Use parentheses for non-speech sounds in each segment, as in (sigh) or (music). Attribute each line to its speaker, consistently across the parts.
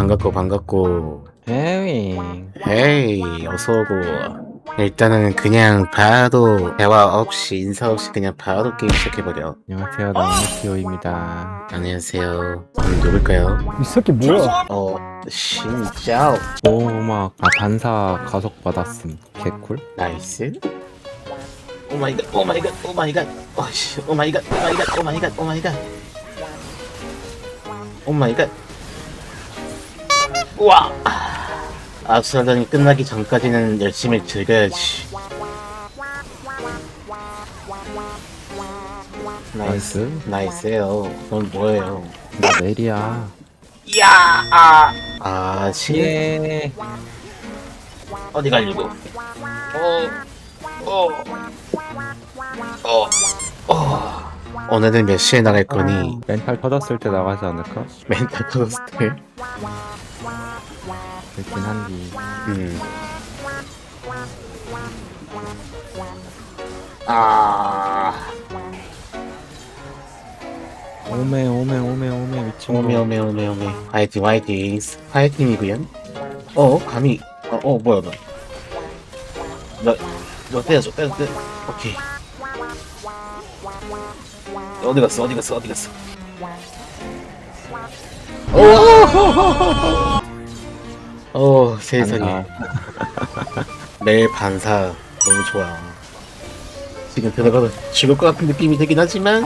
Speaker 1: 반갑고 반갑고.
Speaker 2: 에잉
Speaker 1: 헤이 어서오고. 일단은 그냥 바로 대화 없이 인사 없이 그냥 바로 게임 시작해버려.
Speaker 2: 안녕하세요. 나무티오입니다.
Speaker 1: 안녕하세요. 음, 누굴까요?
Speaker 3: 이 새끼 뭐야?
Speaker 1: 어 신짜오
Speaker 2: 오막 아 반사 가속 받았음. 개꿀?
Speaker 1: 나이스. 오마이갓 오마이갓 오마이갓. 어씨 오마이갓 오마이갓 오마이갓 오마이갓. 오마이갓 우와. 악수하전이 끝나기 전까지는 열심히 즐겨야지. 나이스.
Speaker 2: 나이스.
Speaker 1: 나이스요. 넌 뭐예요?
Speaker 2: 나 메리야.
Speaker 1: 이야 아, 아 신,
Speaker 2: 예.
Speaker 1: 어디 가려고? 어, 어, 어, 어. 오늘은 몇 시에 나갈 거니?
Speaker 2: 멘탈 터졌을 때 나가지 않을까?
Speaker 1: 멘탈 터졌을 때.
Speaker 2: 그렇긴 한디
Speaker 1: 음. 아,
Speaker 2: 오메 오메 오메 오메 미친
Speaker 1: 오메 오메 오메 오메. 화이팅 화이팅. 화이팅이구요. 어, 감히. 어, 어 뭐야 너. 너, 너 때려줘 때려 때려. 오케이. 어디 갔어 어디 갔어 어디 갔어. 오! 오 세상에. 매일 (laughs) 반사 너무 좋아. 지금 들어가도 죽을 것 같은 느낌이 들긴 하지만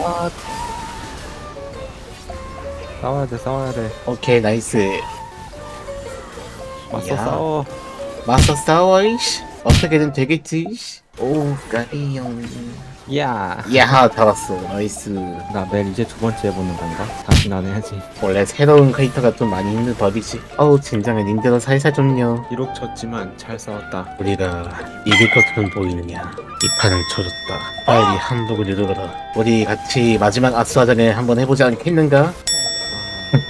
Speaker 2: 싸워야 돼 싸워야 돼
Speaker 1: 오케이 나이스.
Speaker 2: 맞서
Speaker 1: 야.
Speaker 2: 싸워
Speaker 1: 맞서 싸워 이씨. 어떻게든 되겠지. 오 까리용. 야야 잡았어 나이스.
Speaker 2: 나 매일 이제 두 번째 해보는 건가? 다시 안 해야지
Speaker 1: 원래 새로운 캐릭터가 좀 많이 힘든 법이지. 어우 진정해 님들은 살살 좀요.
Speaker 2: 비록 졌지만 잘 싸웠다
Speaker 1: 우리가 이길 것처럼 보이느냐 이 판을 쳐줬다 빨리 한복을 이루어라 우리 같이 마지막 압수하전에 한번 해보지 않겠는가?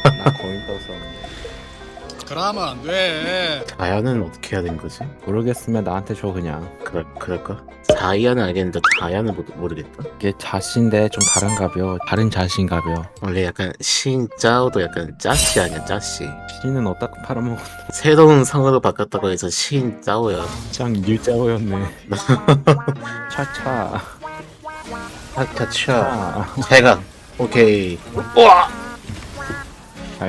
Speaker 2: 나 거의 떠서
Speaker 3: 그러면 안 돼.
Speaker 1: 다이아는 어떻게 해야 되는 거지?
Speaker 2: 모르겠으면 나한테 줘 그냥.
Speaker 1: 그럴, 그럴까? 다이아는 알겠는데 다이아는 모, 모르겠다.
Speaker 2: 이게 자신데 좀 다른가벼 다른 자신가벼
Speaker 1: 원래 약간 신 짜오도 약간 짜씨 아니야 짜씨?
Speaker 2: 신은 어디다 팔아먹어? (laughs)
Speaker 1: 새로운 성으로 바꿨다고 해서 신 짜오야.
Speaker 2: 짱 일자고였네. 차차.
Speaker 1: 하차차.
Speaker 2: 아,
Speaker 1: 잘가 오케이. 우와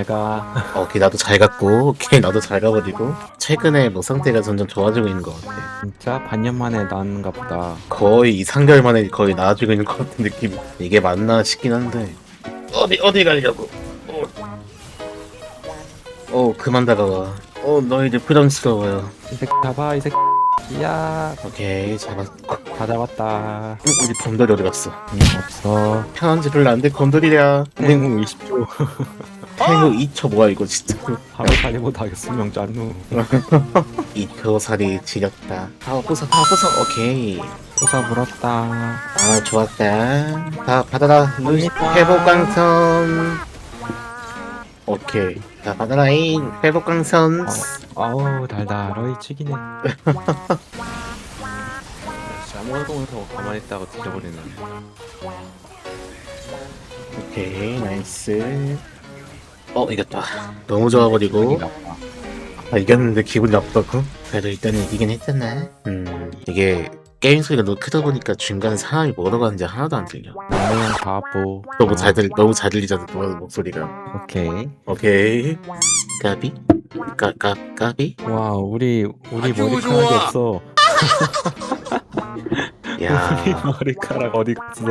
Speaker 2: 잘가.
Speaker 1: 오케이 나도 잘 갔고 (laughs) 오케이 나도 잘 가버리고. 최근에 뭐 상태가 점점 좋아지고 있는 것 같아.
Speaker 2: 진짜 반년 만에 나왔는가 보다.
Speaker 1: 거의 2, 3개월 만에 거의 나아지고 있는 것 같은 느낌. 이게 맞나 싶긴 한데. 어디 어디 가려고? 어, 어 그만 다가와. 어 너희들 부담스러워요.
Speaker 2: 이 새끼 잡아 이 새끼. 야.
Speaker 1: 오케이 잡았고
Speaker 2: 다 잡았다.
Speaker 1: 음, 우리 곰돌이 어디 갔어?
Speaker 2: 응, 없어.
Speaker 1: 편한 지 별로 안돼 곰돌이랴
Speaker 2: 행운 20초
Speaker 1: 행우 2초 뭐야 이거 진짜.
Speaker 2: 하루 살이보다 수명 짠누
Speaker 1: 2표 살이 지렸다. 아 부숴 다 부숴 오케이.
Speaker 2: 쏟아 불었다.
Speaker 1: 아 좋았다. 다 받아라. 회복 광선. 오케이. 다 받아라잉. 회복 광선.
Speaker 2: 아우 달달어이 치기네. 아무것도 못하고 가만히 있다가 뒤져버리네.
Speaker 1: 오케이 나이스 어 이겼다. 너무 좋아버리고. 아, 이겼는데 기분이 나쁘다고? 그래도 일단은 이기긴 했잖아. 음 이게 게임 소리가 너무 크다 보니까 중간에 사람이 뭐라고 하는지 하나도 안 들려.
Speaker 2: 나는 바보.
Speaker 1: 너무 잘 들, 너무 잘 들리잖아 너 목소리가.
Speaker 2: 오케이.
Speaker 1: 오케이. 까비? 까, 까, 까비?
Speaker 2: 와 우리 우리
Speaker 3: 아주
Speaker 2: 머리카락이
Speaker 3: 좋아.
Speaker 2: 없어 (laughs)
Speaker 1: 야.
Speaker 2: 머리카락 어디 갔어?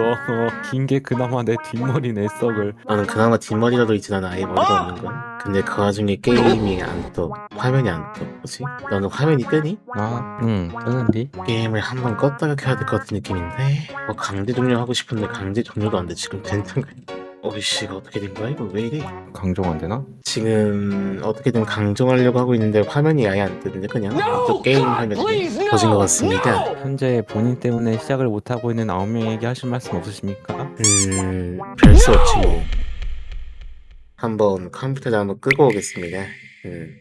Speaker 2: 긴 게 그나마 내 뒷머리 내 썩을.
Speaker 1: 나는 그나마 뒷머리라도 있진 않아 아예 머리가 없는 건. 근데 그 와중에 게임이 안 떠. 화면이 안 떠. 뭐지? 너는 화면이 뜨니?
Speaker 2: 나응 뜨는디?
Speaker 1: 게임을 한 번 껐다가 켜야 될 것 같은 느낌인데. 뭐 강제 종료 하고 싶은데 강제 종료도 안 돼. 지금 괜찮가 어이씨 이거 어떻게 된 거야 이거 왜 이래
Speaker 2: 강종 안 되나?
Speaker 1: 지금 어떻게든 강종하려고 하고 있는데 화면이 아예 안 뜨는데 그냥 또 게임 화면이 터진 것 같습니다
Speaker 2: 현재 본인 때문에 시작을 못 하고 있는 아홉 명에게 하실 말씀 없으십니까?
Speaker 1: 음, 별 수 없지 뭐. 한번 컴퓨터를 한번 끄고 오겠습니다. 음.